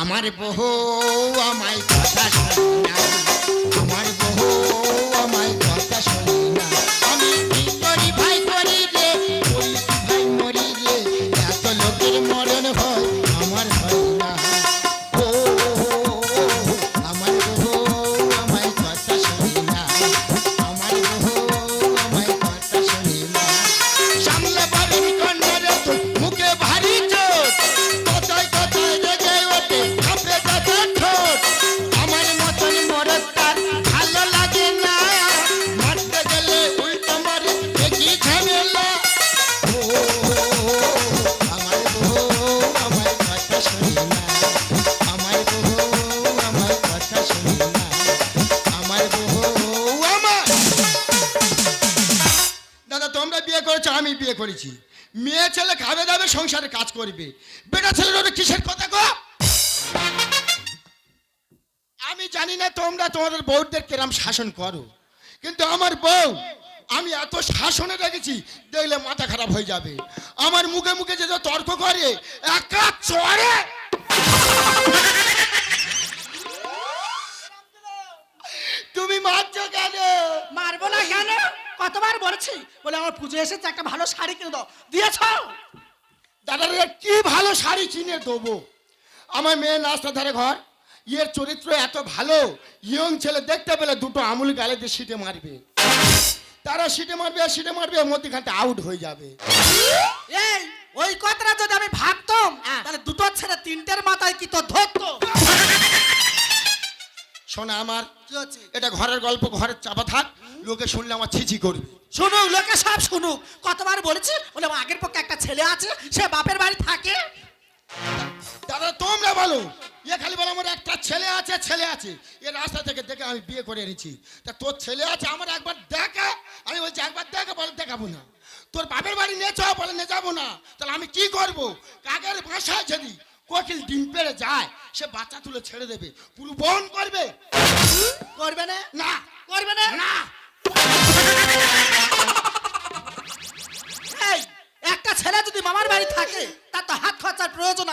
আমার বহু আমায় কথা শোনে করেছি। মেয়ে ছেলে খাবে দাবে সংসারে কাজ করবে। বেটা ছেলের ওটা কিসের কথা গো? আমি জানি না তোমরা তোমাদের বউদের কেরাম শাসন করো, কিন্তু আমার বউ, আমি এত শাসনে রেখেছি, দেখলে মাথা খারাপ হয়ে যাবে। আমার মুখে মুখে যে তর্ক করে তুমি মারছো কেন? মারবো না কেন? কতবার বলেছি? বলে আমার পুজো এসেছে একটা ভালো শাড়ি কিনে দাও। দিয়েছ? দাদারে কি ভালো শাড়ি কিনে দেবো? আমার মেয়ে নাস্তা ধারে ঘর ইয়ের চরিত্র এত ভালো ইয়ং ছেলে দেখতে পেলে দুটো আমুল গালে দিয়ে সিটে মারবে। তারা সিটে মারবে আর সিটে মারবে মধ্যখানটা আউট হয়ে যাবে। এই ওই কথাটা যদি আমি ভাবতাম তাহলে দুটো ছেড়ে তিনটের মাথায় কি তো ধরতো? শোনা আমার কি হচ্ছে? এটা ঘরের গল্প ঘরের চাপা থাক। লোকে শুনলে আমার ছিছি করবে। শুনুক লোকে সব শুনুক। কতবার বলেছি? বলে আমার আগের পক্ষে একটা ছেলে আছে সে বাপের বাড়ি থাকে। দাদা তোমরা বলো ইয়ে খালি বলো আমার একটা ছেলে আছে ছেলে আছে। এ রাস্তা থেকে দেখে আমি বিয়ে করে এনেছি। তা তোর ছেলে আছে আমার একবার দেখা। আমি বলছি একবার দেখা বলে দেখাবো না। তোর বাপের বাড়ি নিয়ে যাও বলে নিয়ে যাব না। তাহলে আমি কি করব? কাকের ভাষায় যদি কোকিল ডিম পেড়ে যায় সে বাচ্চা তুলে ছেড়ে দেবে। পুরো বহন করবে? করবে না? না। করবে না? না।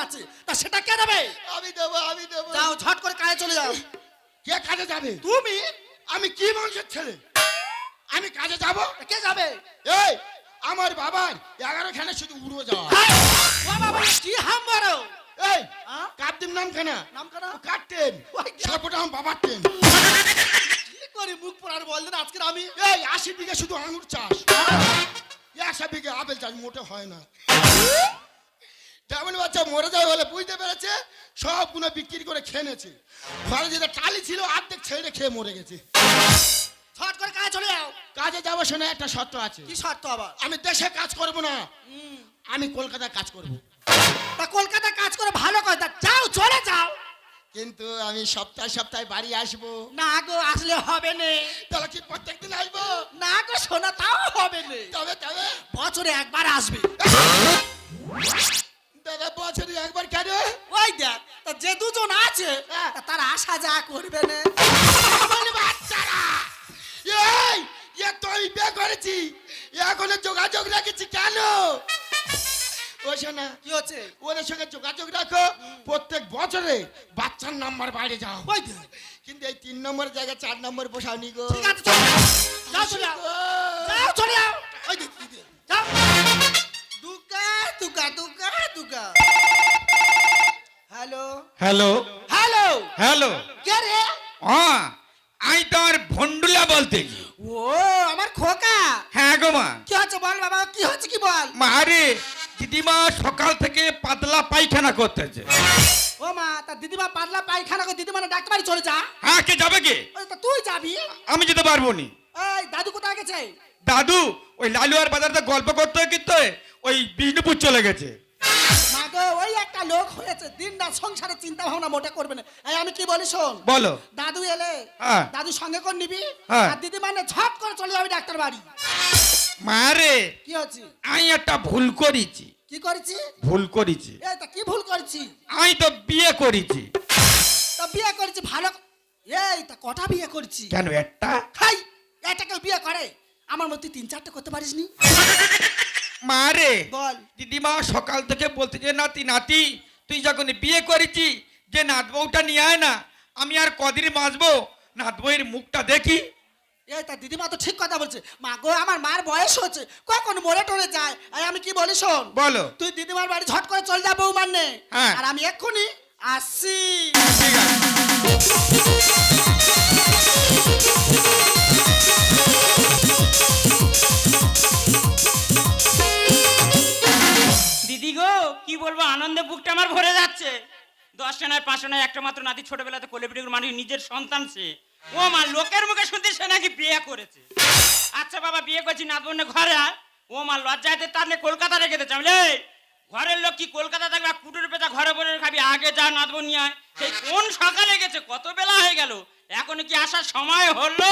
আছে তা সেটা কে দেবে? আমি দেবো আমি দেবো। যাও ঝট করে কাজে চলে যাও। কে কাজে যাবে? তুমি? আমি কি মানুষের ছেলে? আমি কাজে যাব? কে যাবে? এই আমার বাবার এগারো খানে শুধু উড়ো যাওয়া। ও বাবা, কি হাম বড়? এই হ্যাঁ? কাপদিম নাম কেনা নাম কেন? কাটতেন ওই যা। আমার বাবার টেন কি করে মুখ পড়ার বললেন আজকে আমি? এই আশি বিঘে শুধু আঙুর চাষ। একশো বিঘে আপেল চাষ মোটে হয় না। তেমন বাচ্চা মরে যায় বলে বুঝতে পেরেছে? সবগুলো বিক্রি করে খেয়ে নিয়েছে। ঘরে যেটা টালি ছিল অর্ধেক ছেড়ে খেয়ে মরে গেছে। ঝট করে কাজে চলে যাও। কাজে যাব শুনে একটা শর্ত আছে। কি শর্ত আবার? আমি দেশে কাজ করব না আমি কলকাতায় কাজ করব। তা কলকাতা কাজ করে ভালো কথা যাও চলে যাও। কিন্তু আমি সপ্তাহে সপ্তাহে বাড়ি আসব। না গো আসলে হবে না। তাহলে কি প্রত্যেকদিন আসব? না গো শোনা তাও হবে না। তবে তবে। বছরে একবার আসবে। দাদা বছরে একবার কেন? ওই দেখ তা যে দুজন আছে তা তারা আসা যা করবে না। বাচ্চারা এই এ তো আমি বিয়ে করেছি এখনও যোগাযোগ রেখেছি কেন? ও শোনা কি হচ্ছে? ওদের সঙ্গে যোগাযোগ রাখো প্রত্যেক বছরে বাচ্চার নাম্বার বাইরে যাও। ওই কিন্তু এই তিন নম্বর জায়গায় চার নম্বর বসাও নি গো। ঠিক আছে যাও। চলে যাও। চলে যাও। ওই দুকা দুকা দুকা। দুকা। হ্যালো? হ্যালো। হ্যালো? হ্যালো। কে রে? হ্যাঁ আমি তোমার ভন্ডুলা বলতে ও আমার খোকা। হ্যাঁ গো মা। কি হচ্ছে বল বাবা কি হচ্ছে কি বল? মারে দিদিমা সকাল থেকে পাতলা পায়খানা করতেছে। ও মা তা দিদিমা পাতলা পায়খানা করে দিদিমা ডাক্তার বাড়ি চলে যা। হ্যাঁ কে যাবে কে? তা তুই যাবি? আমি যেতে পারব নি। এই দাদু কোথায় গেছে? দাদু ওই লালুয়ার বাজারতে গল্প করতে কিন্তু ওই বিষ্ণুপুর চলে গেছে। ওই একটা লোক হয়েছে দিন রাত সংসারে চিন্তা ভাবনা মোটে করবে না। এই আমি কি বলি শোন? বলো। দাদু এলে হ্যাঁ। দাদু সঙ্গে করে নিবি হ্যাঁ। আর দিদি মানে ঝট করে চলে যাবি ডাক্তার বাড়ি। মারে কি হচ্ছে? আমি একটা ভুল করেছি। কি করেছি? ভুল করেছি। এই তা কি ভুল করেছি? আমি তো বিয়ে করেছি। তা বিয়ে করেছি ভালো এই তা কটা বিয়ে করেছি? কেন একটা? খাই এটা কেউ বিয়ে করে। আমার মধ্যে তিন চারটে করতে পারিস নি মা রে বল। দিদিমা সকাল থেকে বলতে যে নাতি নাতি তুই যখন বিয়ে করেছি যে নাত বউটা নিয়ে আয় না আমি আর কদিন বাঁচবো? নাত বউয়ের মুখটা দেখি। এই তা দিদিমা তো ঠিক কথা বলছে। মা গো আমার মার বয়স হচ্ছে কখন মরে টরে যায়? আর আমি কি বলি শোন? বলো। তুই দিদিমার বাড়ি ঝট করে চল যা বৌমার নে। হ্যাঁ। আর আমি এক্ষুনি আসছি। ঠিক আছে। আমার ভরে যাচ্ছে। দশটা নয় পাঁচটা নয়, একটা মাত্র নাতি ছোটবেলাতে কোলে পিঠে মানুষ নিজের সন্তান সে। ও মা, লোকের মুখে শুনতে সে নাকি বিয়ে করেছে। আচ্ছা বাবা, বিয়ে করছি নাত বোনে ঘরে। ও মা লজ্জাতে তাহলে কলকাতা রেখে দিতে চাইলে ঘরের লোক কি কলকাতা থাকবে? কুটুর পেতা ঘরে বসে খাবি? আগে যা নাত বোন সেই কোন সকালে গেছে? কত বেলা হয়ে গেল? এখন কি আসার সময় হলো?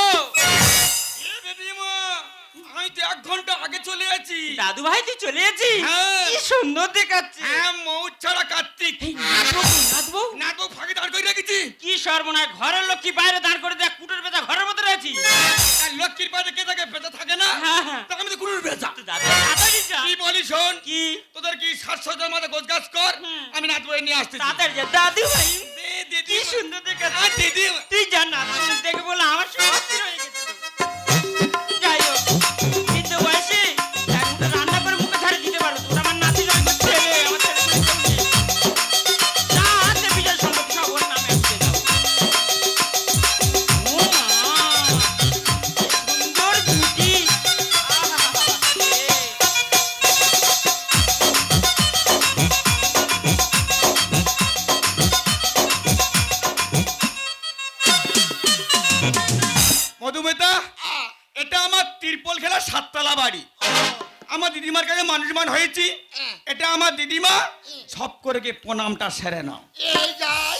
আমি তো এক ঘণ্টা আগে চলে আছি। দাদু ভাই তুই চলে এসেছিস হ্যাঁ। কি সুন্দর দেখাচ্ছে। হ্যাঁ মৌ ছাড়া কার্তিক। এই নাতবউ, নাতবউ। নাত বউ ফাঁকে দাঁড় করে রেখেছি। কি সর্বনাশ ঘরের লোক বাইরে দাঁড় করে দেখ কুটোর ঘরের মধ্যে রয়েছি। লক্ষ্মীর পাশে কে থাকে? পেতে থাকে না। হ্যাঁ, হ্যাঁ। তা আমি তো কুড়ুর বেচা। কি বলি শোন কি? তোদের কি সাতশোটার মধ্যে গোছ গাছ কর আমি নাত বই নিয়ে যা। দাদু ভাই দিদি কি সুন্দর দেখাচ্ছে। দিদি তুই জান না দেখে বলে আমার সব সব করে গিয়ে প্রণামটা সেরে নাও। এই যাই।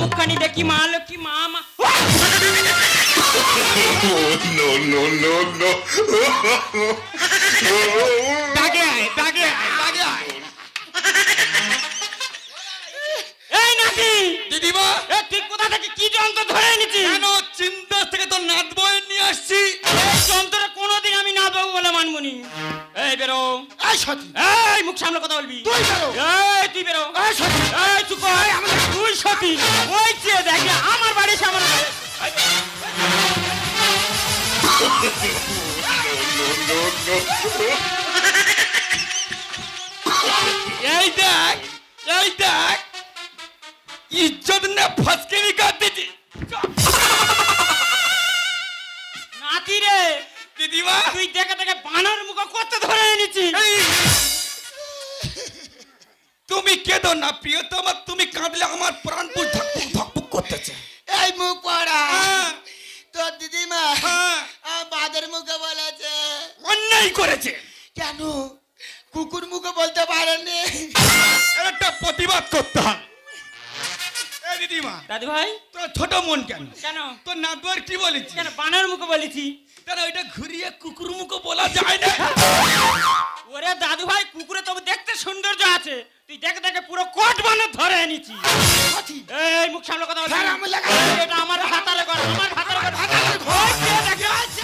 মুখখানি দেখি মা, লক্ষ্মী মা, মা। no, no, no, no. আয় আয় আয়। এই দিদিমা! এ তুই কোথা থেকে কি যন্ত্র ধরে এনেছিস? কেন চিন্তা থেকে তোর নাত বই নিয়ে আসছি এই যন্ত্রটা কোনোদিন আমি না দেবো বলে মানবো নি। এই বেরো। এই সতী এই মুখ সামনে কথা বলবি। তুই বেরো। এই তুই বেরো। এই সতী এই চুপ কর। তুই সতী। ওই চেয়ে দেখে আমার বাড়ি সে আমার বাড়ি। এই দেখ এই দেখ ইজ্জত না ফসকে নিকাল দিদি নাতি রে। দিদিমা তুই দেখে দেখে বানর মুখ করতে ধরে এনেছিস? তুমি কেঁদো না প্রিয় তোমার তুমি কাঁদলে আমার প্রাণ পুষ ধকপুক ধকপুক করতেছে। এই মুখ পড়া। হ্যাঁ, তোর দিদিমা হ্যাঁ, বাদের মুখে বলেছে। অন্যায় করেছে। কেন? কুকুর মুখে বলতে পারেনি একটা প্রতিবাদ করতে হবে। দিদিমা। দাদু ভাই তোর ছোট মন কেন? কেন? তোর নাতবার কি বলেছি? কেন বানর মুখে বলেছি। কেন ওইটা ঘুরিয়ে কুকুর মুখো বলা যায় না? ওরে দাদু ভাই কুকুরে তবু দেখতে সৌন্দর্য আছে। তুই দেখে দেখে পুরো কোট বানর ধরে এনেছি। এই মুখ সামনে কথা বলবি হ্যাঁ, আমি লাগা- এটা আমার হাতারে ঘর আমার হাতারে ঘর। হাতারে ঘর। ওই দেখে আছে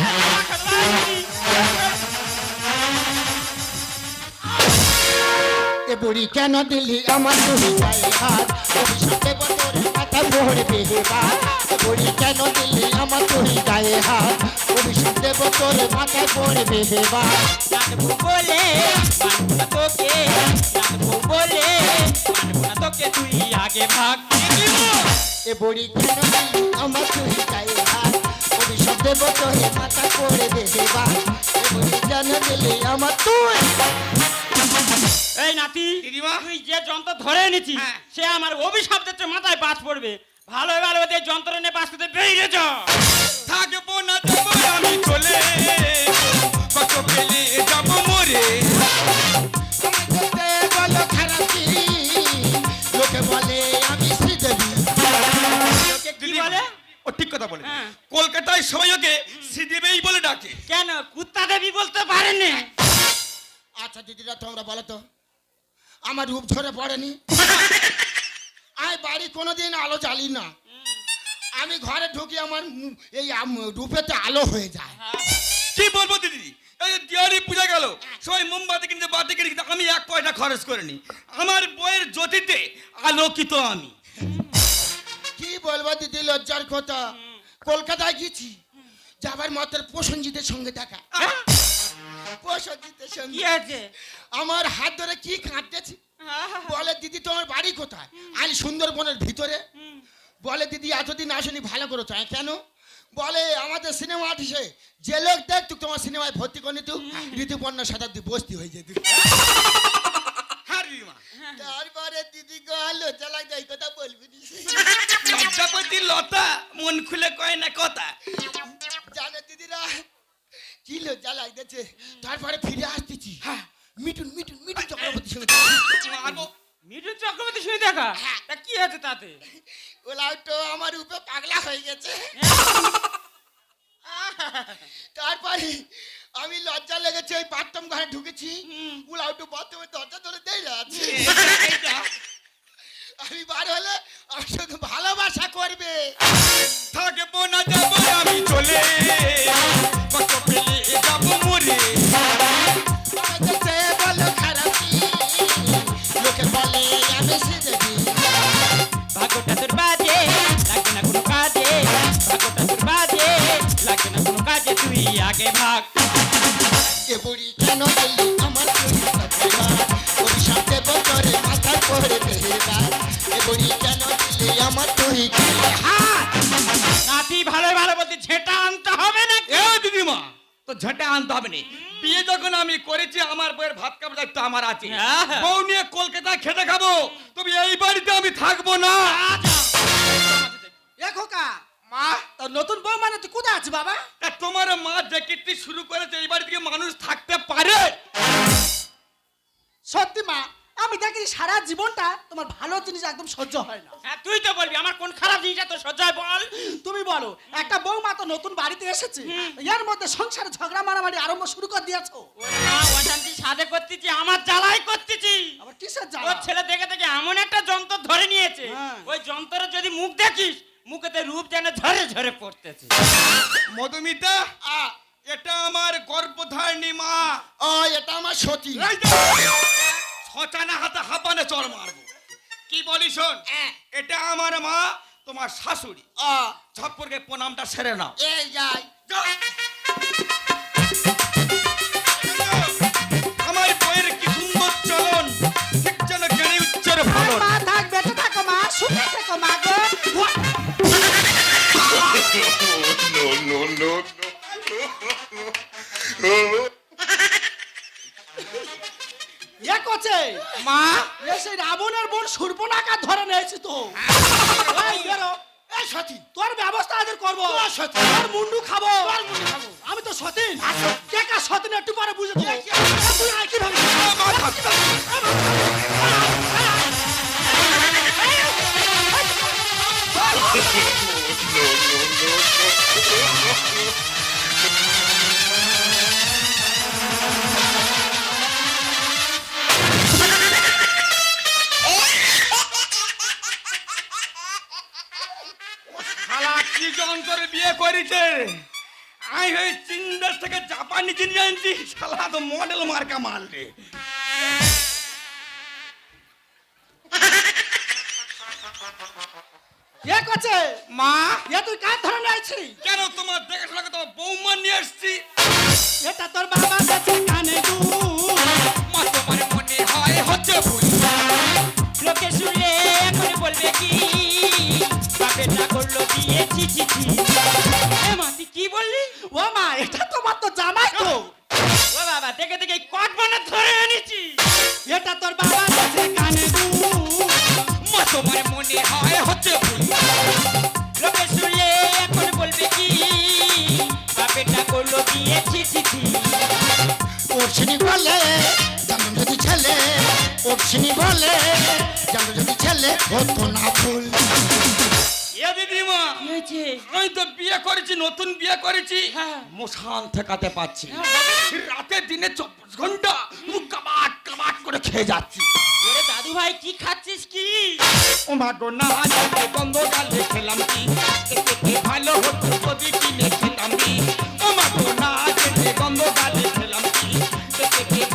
এ বুড়ি কেন দিলি আমার দুই হাত? অভিশাপে বতরে বেহেবার এ বুড়ি কেন দিলি আমার দুই গায়ে হাত? অভিশাপে বতরে মাথা পড়ে বেহেবার নাচবো বলে তোকে বলে তোকে তুই আগে ভাগ এ বুড়ি কেন দিলি আমার দুই গায়ে হাত? অভিশাপে বতরে মাথা পড়ে বেহেবার এ বুড়ি কেন দিলি আমার তুই এই নাতি দিদিমা। তুই যে যন্ত্র ধরে এনেছিস হ্যাঁ। সে আমার অভিশাপ মাথায় বাজ পড়বে। ভালো ভালো দিয়ে যন্ত্র নিয়ে বাঁচতে করতে বেরিয়ে যা থাকব না দেবো আমি চলে কত পেলে যাব মরে। বলো খারাপি লোকে বলে আমি শ্রীদেবী। কি বলে? ও ঠিক কথা বলে। হ্যাঁ। কলকাতায় সবাই ওকে শ্রীদেবেই বলে ডাকে। কেন? কুত্তা দেবী বলতে পারেনি আচ্ছা দিদিরা তোমরা বলো তো আমার রূপ ঝরে পড়েনি। আমি বাড়ি কোনোদিন আলো জ্বালি না। আমি ঘরে ঢুকি আমার এই রূপেতে আলো হয়ে যায়। কি বলব দিদি? এই দিওয়ালি পূজা গেল সবাই মোমবাতি কিনতে বাতি কিনে কিন্তু আমি এক পয়সা খরচ করিনি আমার বইয়ের জ্যোতিতে আলোকিত আমি। কি বলব দিদি লজ্জার কথা। কলকাতায় গেছি যাবার মাত্র প্রসঞ্জিতের সঙ্গে দেখা। প্রসঞ্জিতের সঙ্গে। আমার হাত ধরে কি কাঁদতেছি? বলে দিদি তোমার বাড়ি কোথায়? আমি সুন্দরবনের ভিতরে। বলে দিদি এতদিন আসনি ভালো করেছ হ্যাঁ, কেন? বলে আমাদের সিনেমা আর্টিসে যে লোক দেখ তুই তোমার সিনেমায় ভর্তি করে নিতু ঋতুপর্ণ শতাব্দী বস্তি হয়ে যেত। হ্যাঁ। তারপরে দিদি কথা বলবি লজ্জাপতি লতা মন খুলে কয় না কথা। জানো দিদিরা কি লজ্জা লাগতেছে? তারপরে ফিরে আসতেছি। মিটুন মিঠুন মিটুন চক্রবর্তী সঙ্গে মিঠুন চক্রবর্তী শুনে দেখা? তা কি আছে তাতে? ওলাও তো আমার উপরে পাগলা হয়ে গেছে। তারপরে আমি লজ্জা লেগেছে ওই বাথরুম ঘরে ঢুকেছি। ওলাও তো বাথরুমের দরজা ধরে দেয় আছে। আমি বার হলে আমার সঙ্গে ভালোবাসা করবে। থাকব না যাব আমি চলে। পেলে যাব মরে। আগে আমার ওই আনতে হবে না এ তো যখন আমি করেছি আমার বইয়ের ভাত খাবার দায়িত্ব আমার আছে। বউ নিয়ে কলকাতা খেতে খাব। তুমি এই বাড়িতে আমি থাকব না। এ খোকা মা? তোর নতুন বউ মানে তুই কোথায় আছিস বাবা? তা তোমার মা শুরু করেছে এই বাড়ি থেকে মানুষ থাকতে পারে? সত্যি মা আমি দেখি সারা জীবনটা তোমার ভালো জিনিস একদম সহ্য হয় না। হ্যাঁ তুই তো বলবি আমার কোন খারাপ জিনিসটা তোর সহ্য হয় বল। তুমি বলো একটা বৌমা তো নতুন বাড়িতে এসেছে এর মধ্যে সংসারে ঝগড়া মারামারি আরম্ভ শুরু করে দিয়েছ। অশান্তি সাধে করতেছি আমার জ্বালাই করতেছি। আবার কিসের ওর জ্বালা ছেলে দেখে দেখে এমন একটা যন্ত্র ধরে নিয়েছে হ্যাঁ। ওই যন্ত্রের যদি মুখ দেখিস মুখেতে রূপ যেন ঝরে ঝরে পড়তেছে। মধুমিতা আ এটা আমার গর্ভধারিণী মা। ও এটা আমার সতী। ছচানা হাতে হাঁপানে চর মারবো কি বলি শোন এটা আমার মা তোমার শাশুড়ি আ ঝপ্পরকে প্রণামটা সেরে নাও এই যাই। আমার বইয়ের কি সুন্দর চলন ঠিক যেন জ্ঞানী উচ্চের ফলন মা থাক বেঁচে থাকো মা সুখে থেকো মা গো no, no, no, no. এ মা এ সেই রাবণের বোন সুর্পনাকা ধরে নিয়েছি তো এই বেরো এই সতী তোর ব্যবস্থা আজ করব তোর সতীন। তোর মুন্ডু খাব আমি তো সতীন কে কা সতীন একটু পরে বুঝে দেবো তুই আয়. শালা যন্ত্রে বিয়ে করেছে। আই হয়ে চীন দেশ থেকে জাপানি জিনিস আনছি। শালা তো মডেল মার্কা মাল রে। এ কোচে মা? এ তুই কার ধরে নিয়েছি কেন তোমার দেখাশোনা তো বৌমা নিয়ে আসছি? এটা তোর বাবা কাছে কানে দু। মা তোমার মনে হয় হচ্ছে ভুল। লোকে শুনলে এখন বলবে কি? ছি এ কি বললি ও মা এটা তোমার তো জামাই তো বাবা দেখে দেখে কট বানা ধরে এনেছি এটা তোর মনে হয় হচ্ছে ভুল কি বাপেরটা করল বিয়ে ছি ছি ছি বলে জানো ছেলে ওরছিনি বলে না ভুল। দিদিমা। আমি তো বিয়ে করেছি নতুন বিয়ে করেছি। হ্যাঁ। মশান ঠেকাতে পাচ্ছি রাতে দিনে চব্বিশ ঘণ্টা কাবাট করে খেয়ে যাচ্ছি। দাদু ভাই কি খাচ্ছিস কি? ও না গন্ধ খেলাম কি? ভালো হতো যদি কিনে খেতাম কি? ও মা না গন্ধ গালে খেলাম কি?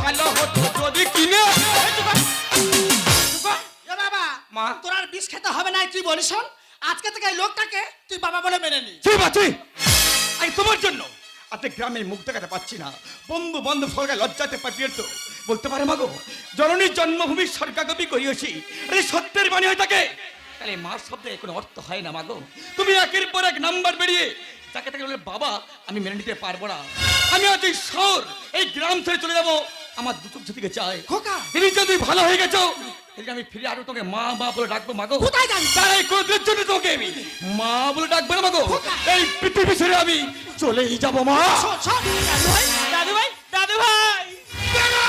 ভালো হতো যদি কিনে? মা। তোর আর বিষ খেতে হবে না তুই বলিস আজকে থেকে এই লোকটাকে তুই বাবা বলে মেনে নি ঠিক আছে আমি তোমার জন্য। আজকে গ্রামে মুখ দেখাতে পাচ্ছি না। বন্ধু বন্ধু ফলকে লজ্জাতে পাঠিয়ে তো বলতে পারে মাগো জননীর জন্মভূমি সরকারকবি করিয়েছি এই সত্যের বাণী হয়ে থাকে তাহলে মা শব্দে কোনো অর্থ হয় না মাগো। তুমি একের পর এক নাম্বার বেরিয়ে তাকে তাকে বলে বাবা আমি মেনে নিতে পারব না। আমি আজ এই শহর এই গ্রাম ছেড়ে চলে যাব। আমার দুটো দিকে চাই। খোকা। তুমি যদি ভালো হয়ে গেছো তাহলে আমি ফিরে আরও তোকে মা মা বলে ডাকবো মাগো কোথায় যাবি? তাই কোদের জন্য তোকে আমি মা বলে ডাকবো না মাগো এই পৃথিবী ছেড়ে আমি চলেই যাব মা। দাদু ভাই, দাদু ভাই দাদু ভাই বেরো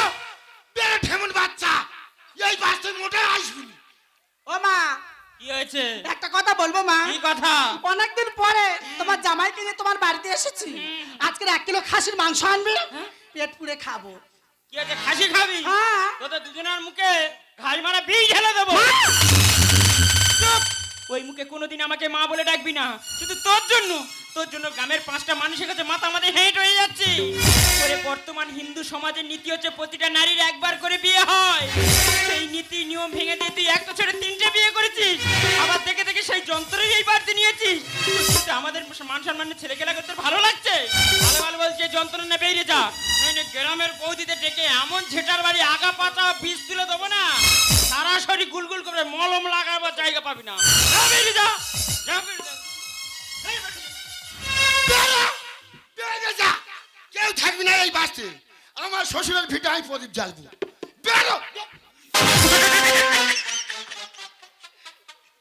বেরো ঠেমন বাচ্চা। এই বাস তুই মোটে আসবি। ও মা কি হয়েছে? একটা কথা বলব মা। কি কথা? অনেকদিন পরে তোমার জামাইকে নিয়ে তোমার বাড়িতে এসেছি। আজকের এক কিলো খাসির মাংস আনবে। পেট পুড়ে খাব। কি হয়েছে? খাসি খাবি? হ্যাঁ। তোদের দুজনের মুখে ঘাড় মারা বিষ ঢেলে দেবো। ওই মুখে কোনোদিন আমাকে মা বলে ডাকবি না। শুধু তোর জন্য। তোর জন্য গ্রামের পাঁচটা মানুষের কাছে মাথা মাথায় হেঁট হয়ে যাচ্ছে। করে বর্তমান হিন্দু সমাজের নীতি হচ্ছে প্রতিটা নারীর একবার করে বিয়ে হয়। সেই নীতি নিয়ম ভেঙে দিয়ে তুই একটা ছেড়ে তিনটে বিয়ে করেছিস। আবার দেখে দেখে সেই যন্ত্রই এই বাড়িতে নিয়েছিস। আমাদের মান সম্মানের ছেলে খেলা করতে ভালো লাগছে? ভালো ভালো বলছে যন্ত্রণা না বেরিয়ে যা। গ্রামের বৌদিতে ডেকে এমন ঝেটার বাড়ি আগা পাতা বীজ তুলে দেবো না। সরাসরি গুলগুল করে মলম লাগাবার জায়গা পাবি না। কেউ থাকবি না এই বাসে আমার শ্বশুরের ভিটে আমি প্রদীপ জ্বালবো। বেরো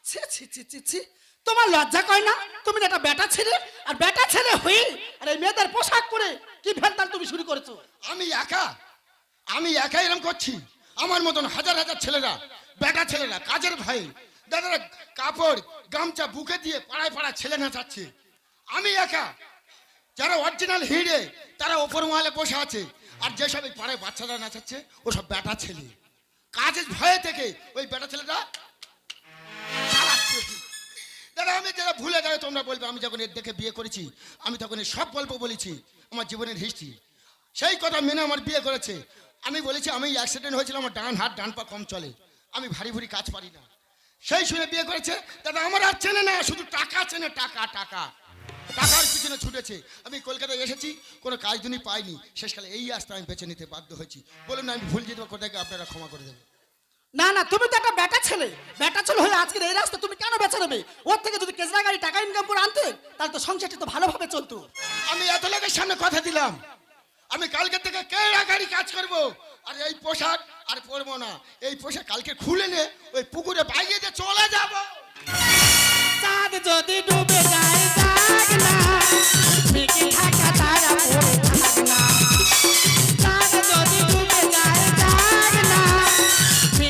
ছি ছি ছি ছি ছি। তোমার লজ্জা কয় না? তুমি একটা বেটা ছেলে? আর বেটা ছেলে হয়ে আর এই মেয়েদের পোশাক পরে কি ভেলতাল তুমি শুরু করেছ? আমি একা? আমি একা এরম করছি? আমার মতন হাজার হাজার ছেলেরা, বেটা ছেলেরা, কাজের ভাই, দাদারা কাপড়, গামছা বুকে দিয়ে পাড়ায় পাড়ায় ছেলে নাচাচ্ছে। আমি একা? যারা অরিজিনাল হিড়ে তারা ওপর মহলে বসে আছে। আর যেসব এই পাড়ায় বাচ্চারা নাচাচ্ছে, ওসব বেটা ছেলে। কাজের ভয়ে থেকে ওই বেটা ছেলেটা তোমরা বলবে, আমি যখন এর দেখে বিয়ে করেছি, আমি তখন সব গল্প বলেছি, আমার জীবনের হিস্ট্রি সেই কথা মেনে আমার বিয়ে করেছে। আমি বলেছি, আমি অ্যাক্সিডেন্ট হয়েছিল আমার ডান হাত, ডান পা কম চলে। আমি ভারী ভুরি কাজ পারি না। সেই শুনে বিয়ে করেছে, দাদা, আমার আর চেনে না শুধু টাকা চেনে, টাকা টাকা। টাকার পিছনে ছুটেছে। আমি কলকাতায় এসেছি, কোনো কাজ দিনই পাইনি। শেষকালে এই রাস্তা আমি বেছে নিতে বাধ্য হয়েছি। বলুন আমি ভুল যেতে কোথায় আপনারা ক্ষমা করে দেবেন। না না তুমি তো একটা বেটা ছেলে। বেটা ছেলে হয়ে আজকের এই রাস্তা তুমি কেন বেছে নেবে? ওর থেকে যদি কেজরা গাড়ি টাকা ইনকাম করে আনতে তাহলে তো সংসারটা তো ভালোভাবে চলতো। আমি এত লোকের সামনে কথা দিলাম। আমি কালকে থেকে কেড়া গাড়ি কাজ করব। আর এই পোশাক আর পরবো না। এই পোশাক কালকে খুলে নে ওই পুকুরে বাইরে দিয়ে চলে যাব। চাঁদ যদি ডুবে যায় যাক না ঢাকা তারা পড়ে থাক না। চাঁদ যদি ডুবে যায় যাক না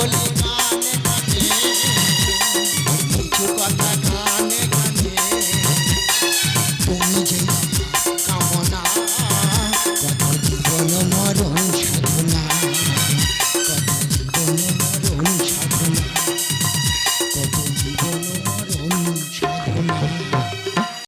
fútbol.